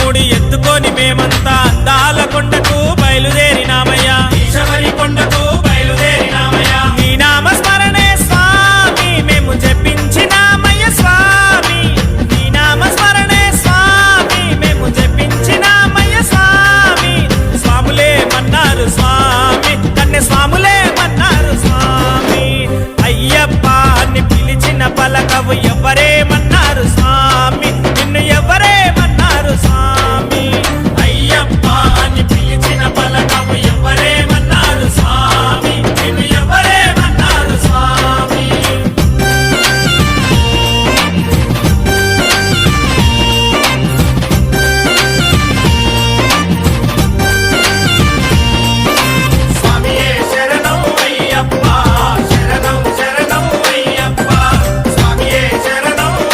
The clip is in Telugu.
ముడి ఎత్తుకొని మేమంతా అందాల కొండకు బయలుదేరి